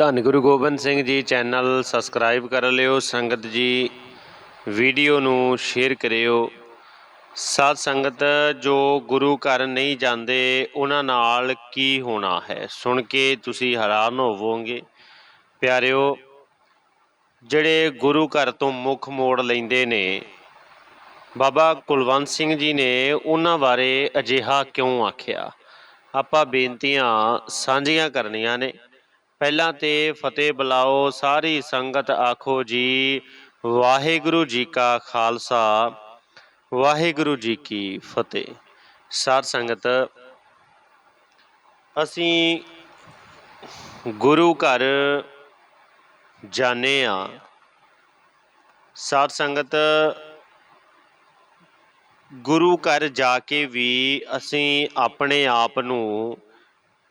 ਧੰਨ Guru Gobind Singh ji channel subscribe ਕਰ ਲਿਓ, ਸੰਗਤ ਜੀ ਵੀਡੀਓ ਨੂੰ ਸ਼ੇਅਰ ਕਰਿਓ। ਸਾਧ ਸੰਗਤ ਜੋ ਗੁਰੂ ਘਰ ਨਹੀਂ ਜਾਂਦੇ, ਉਹਨਾਂ ਨਾਲ ਕੀ ਹੋਣਾ ਹੈ? ਸੁਣ ਕੇ ਤੁਸੀਂ ਹੈਰਾਨ ਹੋਵੋਗੇ। ਪਿਆਰਿਓ, ਜਿਹੜੇ ਗੁਰੂ ਘਰ ਤੋਂ ਮੁੱਖ ਮੋੜ ਲੈਂਦੇ ਨੇ, ਬਾਬਾ ਕੁਲਵੰਤ ਸਿੰਘ ਜੀ ਨੇ ਉਹਨਾਂ ਬਾਰੇ ਅਜਿਹਾ ਕਿਉਂ ਆਖਿਆ? ਆਪਾਂ ਬੇਨਤੀਆਂ ਸਾਂਝੀਆਂ ਕਰਨੀਆਂ ਨੇ। ਪਹਿਲਾਂ ਤੇ ਫਤਿਹ ਬੁਲਾਓ, ਸਾਰੀ ਸੰਗਤ ਆਖੋ ਜੀ, ਵਾਹਿਗੁਰੂ ਜੀ ਕਾ ਖਾਲਸਾ, ਵਾਹਿਗੁਰੂ ਜੀ ਕੀ ਫਤਿਹ। ਸਾਧ ਸੰਗਤ, ਅਸੀਂ ਗੁਰੂ ਘਰ ਜਾਣੇ ਆ ਸਾਧ ਸੰਗਤ, ਗੁਰੂ ਘਰ ਜਾ ਕੇ ਵੀ ਅਸੀਂ ਆਪਣੇ ਆਪ ਨੂੰ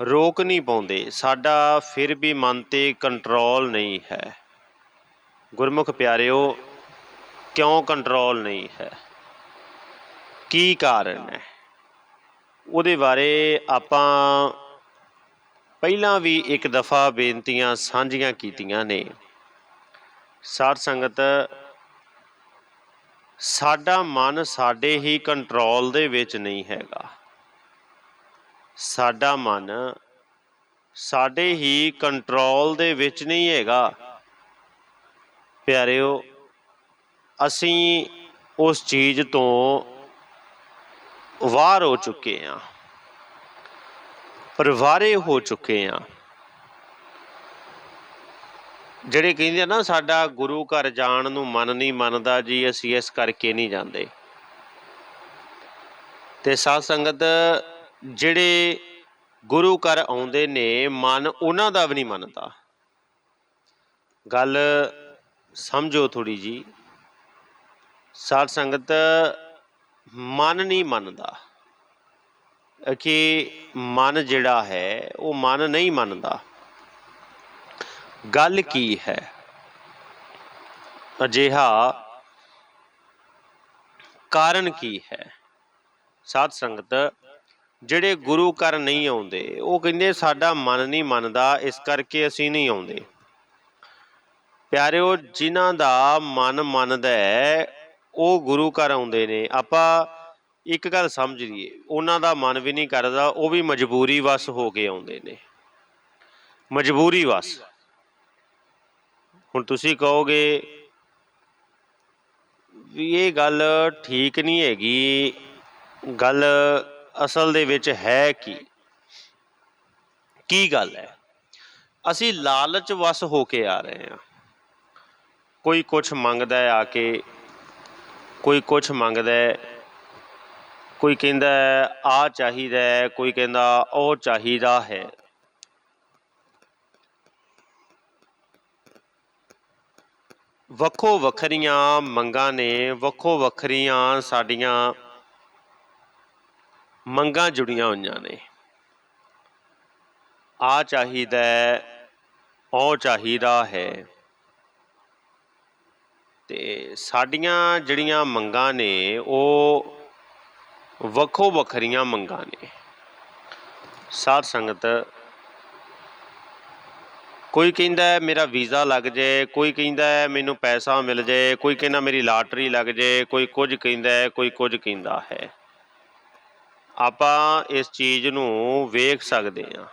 ਰੋਕ ਨਹੀਂ ਪਾਉਂਦੇ। ਸਾਡਾ ਫਿਰ ਵੀ ਮਨ ਤੇ ਕੰਟਰੋਲ ਨਹੀਂ ਹੈ। ਗੁਰਮੁਖ ਪਿਆਰਿਓ, ਕਿਉਂ ਕੰਟਰੋਲ ਨਹੀਂ ਹੈ? ਕੀ ਕਾਰਨ ਹੈ? ਉਹਦੇ ਬਾਰੇ ਆਪਾਂ ਪਹਿਲਾਂ ਵੀ ਇੱਕ ਦਫਾ ਬੇਨਤੀਆਂ ਸਾਂਝੀਆਂ ਕੀਤੀਆਂ ਨੇ। ਸਾਧ ਸੰਗਤ, ਸਾਡਾ ਮਨ ਸਾਡੇ ਹੀ ਕੰਟਰੋਲ ਦੇ ਵਿੱਚ ਨਹੀਂ ਹੈਗਾ। ਸਾਡਾ ਮਨ ਸਾਡੇ ਹੀ ਕੰਟਰੋਲ ਦੇ ਵਿੱਚ ਨਹੀਂ ਹੈਗਾ। ਪਿਆਰਿਓ, ਅਸੀਂ ਉਸ ਚੀਜ਼ ਤੋਂ ਵਾਰ ਹੋ ਚੁੱਕੇ ਹਾਂ। ਪਰਵਾਰੇ ਹੋ ਚੁੱਕੇ ਹਾਂ। ਜਿਹੜੇ ਕਹਿੰਦੇ ਆ ਨਾ, ਸਾਡਾ ਗੁਰੂ ਘਰ ਜਾਣ ਨੂੰ ਮਨ ਨਹੀਂ ਮੰਨਦਾ ਜੀ, ਅਸੀਂ ਇਸ ਕਰਕੇ ਨਹੀਂ ਜਾਂਦੇ। ਤੇ ਸਾਧ ਸੰਗਤ ਜਿਹੜੇ ਗੁਰੂ ਘਰ ਆਉਂਦੇ ਨੇ, ਮਨ ਉਹਨਾਂ ਦਾ ਵੀ ਨਹੀਂ ਮੰਨਦਾ। ਗੱਲ ਸਮਝੋ ਥੋੜੀ ਜੀ। ਸਾਧ ਸੰਗਤ ਮਨ ਨਹੀਂ ਮੰਨਦਾ। ਕਿ ਮਨ ਜਿਹੜਾ ਹੈ, ਉਹ ਮਨ ਨਹੀਂ ਮੰਨਦਾ। ਗੱਲ ਕੀ ਹੈ? ਅਜਿਹਾ ਕਾਰਨ ਕੀ ਹੈ? ਸਾਧ ਸੰਗਤ ਜਿਹੜੇ ਗੁਰੂ ਘਰ ਨਹੀਂ ਆਉਂਦੇ, ਉਹ ਕਹਿੰਦੇ ਸਾਡਾ ਮਨ ਨਹੀਂ ਮੰਨਦਾ, ਇਸ ਕਰਕੇ ਅਸੀਂ ਨਹੀਂ ਆਉਂਦੇ। ਪਿਆਰਿਓ, ਜਿਨ੍ਹਾਂ ਦਾ ਮਨ ਮੰਨਦਾ ਹੈ, ਉਹ ਗੁਰੂ ਘਰ ਆਉਂਦੇ ਨੇ। ਆਪਾਂ ਇੱਕ ਗੱਲ ਸਮਝ ਲਈਏ, ਉਹਨਾਂ ਦਾ ਮਨ ਵੀ ਨਹੀਂ ਕਰਦਾ, ਉਹ ਵੀ ਮਜਬੂਰੀ ਵਸ ਹੋ ਕੇ ਆਉਂਦੇ ਨੇ। ਮਜਬੂਰੀ ਵਸ। ਹੁਣ ਤੁਸੀਂ ਕਹੋਗੇ ਵੀ ਇਹ ਗੱਲ ਠੀਕ ਨਹੀਂ ਹੈਗੀ, ਗੱਲ ਅਸਲ ਦੇ ਵਿੱਚ ਹੈ ਕੀ? ਕੀ ਗੱਲ ਹੈ? ਅਸੀਂ ਲਾਲਚ ਵਸ ਹੋ ਕੇ ਆ ਰਹੇ ਹਾਂ। ਕੋਈ ਕੁਝ ਮੰਗਦਾ ਹੈ ਆ ਕੇ, ਕੋਈ ਕੁਝ ਮੰਗਦਾ ਹੈ, ਕੋਈ ਕਹਿੰਦਾ ਆ ਚਾਹੀਦਾ ਹੈ, ਕੋਈ ਕਹਿੰਦਾ ਉਹ ਚਾਹੀਦਾ ਹੈ। ਵੱਖੋ ਵੱਖਰੀਆਂ ਮੰਗਾਂ ਨੇ ਵੱਖੋ ਵੱਖਰੀਆਂ ਸਾਡੀਆਂ ਮੰਗਾਂ ਜੁੜੀਆਂ ਹੋਈਆਂ ਨੇ। ਆ ਚਾਹੀਦਾ ਹੈ ਉਹ ਚਾਹੀਦਾ ਹੈ। ਤੇ ਸਾਡੀਆਂ ਜਿਹੜੀਆਂ ਮੰਗਾਂ ਨੇ ਉਹ ਵੱਖੋ ਵੱਖਰੀਆਂ ਮੰਗਾਂ ਨੇ। ਸਾਧ ਸੰਗਤ, ਕੋਈ ਕਹਿੰਦਾ ਮੇਰਾ ਵੀਜ਼ਾ ਲੱਗ ਜਾਏ ਕੋਈ ਕਹਿੰਦਾ ਮੈਨੂੰ ਪੈਸਾ ਮਿਲ ਜਾਏ ਕੋਈ ਕਹਿੰਦਾ ਮੇਰੀ ਲਾਟਰੀ ਲੱਗ ਜਾਏ ਕੋਈ ਕੁਝ ਕਹਿੰਦਾ ਕੋਈ ਕੁਝ ਕਹਿੰਦਾ ਹੈ। ਆਪਾਂ ਇਸ ਚੀਜ਼ ਨੂੰ ਵੇਖ ਸਕਦੇ ਹਾਂ।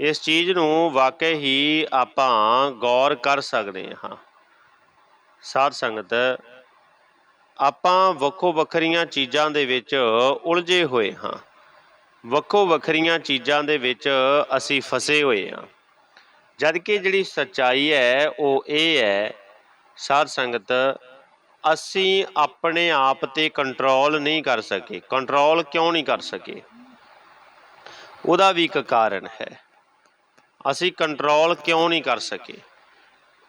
ਇਸ ਚੀਜ਼ ਨੂੰ ਵਾਕਈ ਹੀ ਆਪਾਂ ਗੌਰ ਕਰ ਸਕਦੇ ਹਾਂ। ਸਾਧ ਸੰਗਤ, ਆਪਾਂ ਵੱਖੋ ਵੱਖਰੀਆਂ ਚੀਜ਼ਾਂ ਦੇ ਵਿੱਚ ਉਲਝੇ ਹੋਏ ਹਾਂ। ਵੱਖੋ ਵੱਖਰੀਆਂ ਚੀਜ਼ਾਂ ਦੇ ਵਿੱਚ ਅਸੀਂ ਫਸੇ ਹੋਏ ਹਾਂ। ਜਦ ਕਿ ਜਿਹੜੀ ਸੱਚਾਈ ਹੈ, ਉਹ ਇਹ ਹੈ, ਸਾਧ ਸੰਗਤ ਅਸੀਂ ਆਪਣੇ ਆਪ ਤੇ ਕੰਟਰੋਲ ਨਹੀਂ ਕਰ ਸਕੇ। ਕੰਟਰੋਲ ਕਿਉਂ ਨਹੀਂ ਕਰ ਸਕੇ? ਉਹਦਾ ਵੀ ਇੱਕ ਕਾਰਨ ਹੈ। ਅਸੀਂ ਕੰਟਰੋਲ ਕਿਉਂ ਨਹੀਂ ਕਰ ਸਕੇ?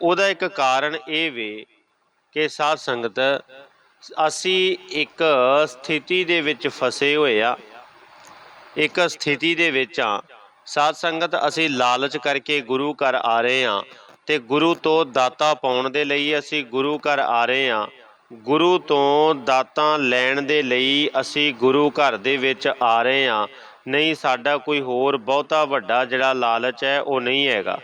ਉਹਦਾ ਇੱਕ ਕਾਰਨ ਇਹ ਵੇ ਕਿ ਸਾਧ ਸੰਗਤ, ਅਸੀਂ ਇੱਕ ਸਥਿਤੀ ਦੇ ਵਿੱਚ ਫਸੇ ਹੋਏ ਆ। ਇੱਕ ਸਥਿਤੀ ਦੇ ਵਿੱਚ ਆ। ਸਾਧ ਸੰਗਤ, ਅਸੀਂ ਲਾਲਚ ਕਰਕੇ ਗੁਰੂ ਘਰ ਆ ਰਹੇ ਆ ਤੇ ਗੁਰੂ ਤੋਂ ਦਾਤਾ ਪਾਉਣ ਦੇ ਲਈ ਅਸੀਂ ਗੁਰੂ ਘਰ ਆ ਰਹੇ ਆ। ਗੁਰੂ ਤੋਂ ਦਾਤਾਂ ਲੈਣ ਦੇ ਲਈ ਅਸੀਂ ਗੁਰੂ ਘਰ ਦੇ ਵਿੱਚ ਆ ਰਹੇ ਹਾਂ। ਨਹੀਂ, ਸਾਡਾ ਕੋਈ ਹੋਰ ਬਹੁਤਾ ਵੱਡਾ ਜਿਹੜਾ ਲਾਲਚ ਹੈ, ਉਹ ਨਹੀਂ ਹੈਗਾ।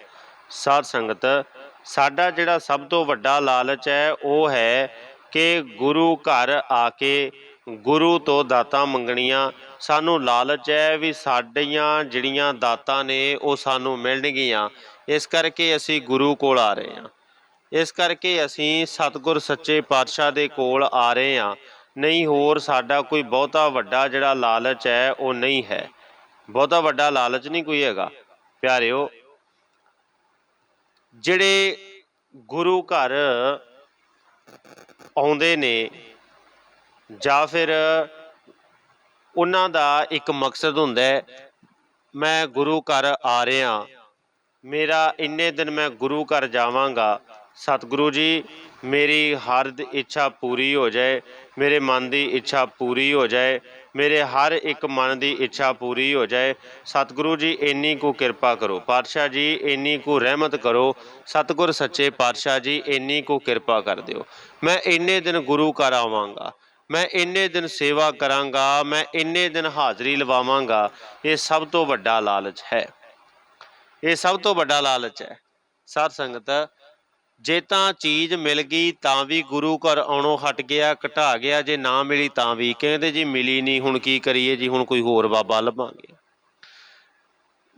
ਸਾਧ ਸੰਗਤ, ਸਾਡਾ ਜਿਹੜਾ ਸਭ ਤੋਂ ਵੱਡਾ ਲਾਲਚ ਹੈ, ਉਹ ਹੈ ਕਿ ਗੁਰੂ ਘਰ ਆ ਕੇ ਗੁਰੂ ਤੋਂ ਦਾਤਾਂ ਮੰਗਣੀਆਂ। ਸਾਨੂੰ ਲਾਲਚ ਹੈ ਵੀ ਸਾਡੀਆਂ ਜਿਹੜੀਆਂ ਦਾਤਾਂ ਨੇ, ਉਹ ਸਾਨੂੰ ਮਿਲਣਗੀਆਂ। ਇਸ ਕਰਕੇ ਅਸੀਂ ਗੁਰੂ ਕੋਲ ਆ ਰਹੇ ਹਾਂ। ਇਸ ਕਰਕੇ ਅਸੀਂ ਸਤਿਗੁਰ ਸੱਚੇ ਪਾਤਸ਼ਾਹ ਦੇ ਕੋਲ ਆ ਰਹੇ ਹਾਂ। ਨਹੀਂ ਹੋਰ ਸਾਡਾ ਕੋਈ ਬਹੁਤਾ ਵੱਡਾ ਜਿਹੜਾ ਲਾਲਚ ਹੈ, ਉਹ ਨਹੀਂ ਹੈ। ਬਹੁਤਾ ਵੱਡਾ ਲਾਲਚ ਨਹੀਂ ਕੋਈ ਹੈਗਾ। ਪਿਆਰਿਓ, ਜਿਹੜੇ ਗੁਰੂ ਘਰ ਆਉਂਦੇ ਨੇ ਜਾਂ ਫਿਰ ਉਹਨਾਂ ਦਾ ਇੱਕ ਮਕਸਦ ਹੁੰਦਾ ਹੈ, ਮੈਂ ਗੁਰੂ ਘਰ ਆ ਰਿਹਾ। ਮੇਰਾ ਇੰਨੇ ਦਿਨ ਮੈਂ ਗੁਰੂ ਘਰ ਜਾਵਾਂਗਾ ਸਤਿਗੁਰੂ ਜੀ, ਮੇਰੀ ਹਰ ਇੱਛਾ ਪੂਰੀ ਹੋ ਜਾਏ, ਮੇਰੇ ਮਨ ਦੀ ਇੱਛਾ ਪੂਰੀ ਹੋ ਜਾਏ, ਮੇਰੇ ਹਰ ਇੱਕ ਮਨ ਦੀ ਇੱਛਾ ਪੂਰੀ ਹੋ ਜਾਏ। ਸਤਿਗੁਰੂ ਜੀ, ਇੰਨੀ ਕੁ ਕਿਰਪਾ ਕਰੋ। ਪਾਤਸ਼ਾਹ ਜੀ, ਇੰਨੀ ਕੁ ਰਹਿਮਤ ਕਰੋ। ਸਤਿਗੁਰ ਸੱਚੇ ਪਾਤਸ਼ਾਹ ਜੀ, ਇੰਨੀ ਕੁ ਕਿਰਪਾ ਕਰ ਦਿਓ। ਮੈਂ ਇੰਨੇ ਦਿਨ ਗੁਰੂ ਘਰ ਆਵਾਂਗਾ। ਮੈਂ ਇੰਨੇ ਦਿਨ ਸੇਵਾ ਕਰਾਂਗਾ। ਮੈਂ ਇੰਨੇ ਦਿਨ ਹਾਜ਼ਰੀ ਲਵਾਵਾਂਗਾ। ਇਹ ਸਭ ਤੋਂ ਵੱਡਾ ਲਾਲਚ ਹੈ। ਇਹ ਸਭ ਤੋਂ ਵੱਡਾ ਲਾਲਚ ਹੈ। ਸਾਧ ਸੰਗਤ ਜੇ ਤਾਂ ਚੀਜ਼ ਮਿਲ ਗਈ ਤਾਂ ਵੀ ਗੁਰੂ ਘਰ ਆਉਣੋਂ ਹਟ ਗਿਆ, ਘਟਾ ਗਿਆ, ਜੇ ਨਾ ਮਿਲੀ ਤਾਂ ਵੀ। ਕਹਿੰਦੇ ਜੀ ਮਿਲੀ ਨਹੀਂ, ਹੁਣ ਕੀ ਕਰੀਏ ਜੀ, ਹੁਣ ਕੋਈ ਹੋਰ ਬਾਬਾ ਲੱਭਾਂਗੇ।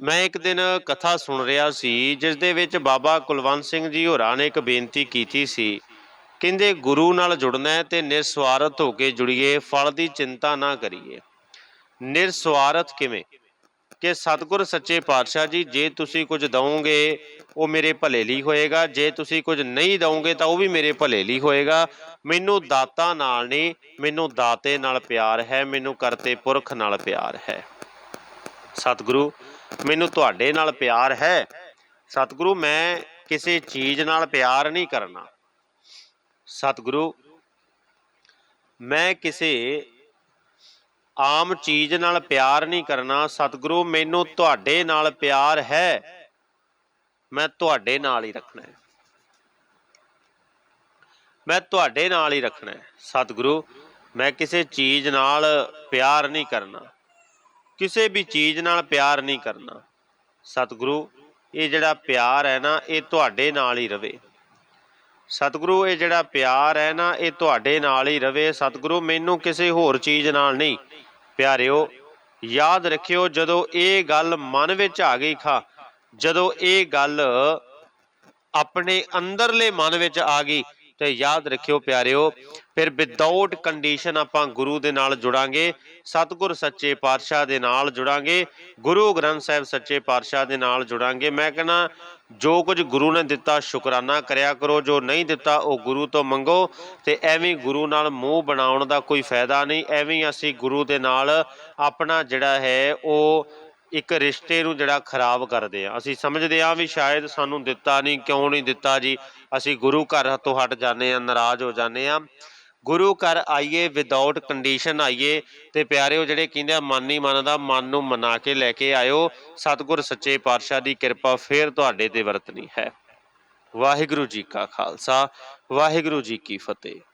ਮੈਂ ਇੱਕ ਦਿਨ ਕਥਾ ਸੁਣ ਰਿਹਾ ਸੀ, ਜਿਸ ਦੇ ਵਿੱਚ ਬਾਬਾ ਕੁਲਵੰਤ ਸਿੰਘ ਜੀ ਹੋਰਾਂ ਨੇ ਇੱਕ ਬੇਨਤੀ ਕੀਤੀ ਸੀ। ਕਹਿੰਦੇ, ਗੁਰੂ ਨਾਲ ਜੁੜਨਾ ਹੈ ਤੇ ਨਿਰਸਵਾਰਥ ਹੋ ਕੇ ਜੁੜੀਏ, ਫਲ ਦੀ ਚਿੰਤਾ ਨਾ ਕਰੀਏ। ਨਿਰਸਵਾਰਥ ਕਿਵੇਂ? ਕਿ ਸਤਿਗੁਰ ਸੱਚੇ ਪਾਤਸ਼ਾਹ ਜੀ, ਜੇ ਤੁਸੀਂ ਕੁਝ ਦਵੋਗੇ, ਉਹ ਮੇਰੇ ਭਲੇ ਲਈ ਹੋਏਗਾ। ਜੇ ਤੁਸੀਂ ਕੁਝ ਨਹੀਂ ਦਵੋਗੇ, ਤਾਂ ਉਹ ਵੀ ਮੇਰੇ ਭਲੇ ਲਈ ਹੋਏਗਾ। ਮੈਨੂੰ ਦਾਤਾ ਨਾਲ ਨਹੀਂ, ਮੈਨੂੰ ਦਾਤੇ ਨਾਲ ਪਿਆਰ ਹੈ, ਮੈਨੂੰ ਕਰਤੇ ਪੁਰਖ ਨਾਲ ਪਿਆਰ ਹੈ। ਸਤਿਗੁਰੂ, ਮੈਨੂੰ ਤੁਹਾਡੇ ਨਾਲ ਪਿਆਰ ਹੈ। ਸਤਿਗੁਰੂ, ਮੈਂ ਕਿਸੇ ਚੀਜ਼ ਨਾਲ ਪਿਆਰ ਨਹੀਂ ਕਰਨਾ। ਸਤਿਗੁਰੂ, ਮੈਂ ਕਿਸੇ ਆਮ ਚੀਜ਼ ਨਾਲ ਪਿਆਰ ਨਹੀਂ ਕਰਨਾ, ਸਤਿਗੁਰੂ ਮੈਨੂੰ ਤੁਹਾਡੇ ਨਾਲ ਪਿਆਰ ਹੈ। ਮੈਂ ਤੁਹਾਡੇ ਨਾਲ ਹੀ ਰੱਖਣਾ ਹੈ। ਮੈਂ ਤੁਹਾਡੇ ਨਾਲ ਹੀ ਰੱਖਣਾ ਹੈ। ਸਤਿਗੁਰੂ, ਮੈਂ ਕਿਸੇ ਚੀਜ਼ ਨਾਲ ਪਿਆਰ ਨਹੀਂ ਕਰਨਾ। ਕਿਸੇ ਵੀ ਚੀਜ਼ ਨਾਲ ਪਿਆਰ ਨਹੀਂ ਕਰਨਾ। ਸਤਿਗੁਰੂ, ਇਹ ਜਿਹੜਾ ਪਿਆਰ ਹੈ ਨਾ, ਇਹ ਤੁਹਾਡੇ ਨਾਲ ਹੀ ਰਵੇ। ਸਤਿਗੁਰੂ, ਇਹ ਜਿਹੜਾ ਪਿਆਰ ਹੈ ਨਾ, ਇਹ ਤੁਹਾਡੇ ਨਾਲ ਹੀ ਰਵੇ। ਸਤਿਗੁਰੂ, ਮੈਨੂੰ ਕਿਸੇ ਹੋਰ ਚੀਜ਼ ਨਾਲ ਨਹੀਂ। ਪਿਆਰਿਓ, ਯਾਦ ਰੱਖਿਓ ਜਦੋਂ ਇਹ ਗੱਲ ਮਨ ਵਿੱਚ ਆ ਗਈ ਖਾ, ਜਦੋਂ ਇਹ ਗੱਲ ਆਪਣੇ ਅੰਦਰਲੇ ਮਨ ਵਿੱਚ ਆ ਗਈ, ਤੇ ਯਾਦ ਰੱਖਿਓ ਪਿਆਰਿਓ, ਫਿਰ ਵਿਦਆਊਟ ਕੰਡੀਸ਼ਨ ਆਪਾਂ ਗੁਰੂ ਦੇ ਨਾਲ ਜੁੜਾਂਗੇ, ਸਤਿਗੁਰ ਸੱਚੇ ਪਾਤਸ਼ਾਹ ਦੇ ਨਾਲ ਜੁੜਾਂਗੇ, ਗੁਰੂ ਗ੍ਰੰਥ ਸਾਹਿਬ ਸੱਚੇ ਪਾਤਸ਼ਾਹ ਦੇ ਨਾਲ ਜੁੜਾਂਗੇ। ਮੈਂ ਕਹਿੰਦਾ ਜੋ ਕੁਝ ਗੁਰੂ ਨੇ ਦਿੱਤਾ, ਸ਼ੁਕਰਾਨਾ ਕਰਿਆ ਕਰੋ, ਜੋ ਨਹੀਂ ਦਿੱਤਾ, ਉਹ ਗੁਰੂ ਤੋਂ ਮੰਗੋ, ਤੇ ਐਵੇਂ ਗੁਰੂ ਨਾਲ ਮੂੰਹ ਬਣਾਉਣ ਦਾ ਕੋਈ ਫਾਇਦਾ ਨਹੀਂ, ਐਵੇਂ ਅਸੀਂ ਗੁਰੂ ਦੇ ਨਾਲ ਆਪਣਾ ਜਿਹੜਾ ਹੈ, ਉਹ ਇੱਕ ਰਿਸ਼ਤੇ ਨੂੰ ਜਿਹੜਾ ਖਰਾਬ ਕਰਦੇ ਆ ਅਸੀਂ ਸਮਝਦੇ ਆ ਵੀ ਸ਼ਾਇਦ ਸਾਨੂੰ ਦਿੱਤਾ ਨਹੀਂ, ਕਿਉਂ ਨਹੀਂ ਦਿੱਤਾ ਜੀ, ਅਸੀਂ ਗੁਰੂ ਘਰ ਤੋਂ ਹਟ ਜਾਂਦੇ ਆ ਨਾਰਾਜ਼ ਹੋ ਜਾਂਦੇ ਆ ਗੁਰੂ ਘਰ ਆਈਏ ਵਿਦਆਊਟ ਕੰਡੀਸ਼ਨ ਆਈਏ, ਤੇ ਪਿਆਰਿਓ ਜਿਹੜੇ ਕਹਿੰਦੇ ਆ, ਮਨ ਨਹੀਂ ਮੰਨਦਾ, ਮਨ ਨੂੰ ਮਨਾ ਕੇ ਲੈ ਕੇ ਆਇਓ। ਸਤਿਗੁਰ ਸੱਚੇ ਪਾਤਸ਼ਾਹ ਦੀ ਕਿਰਪਾ ਫੇਰ ਤੁਹਾਡੇ ਤੇ ਵਰਤਣੀ ਹੈ। ਵਾਹਿਗੁਰੂ ਜੀ ਕਾ ਖਾਲਸਾ, ਵਾਹਿਗੁਰੂ ਜੀ ਕੀ ਫਤਿਹ।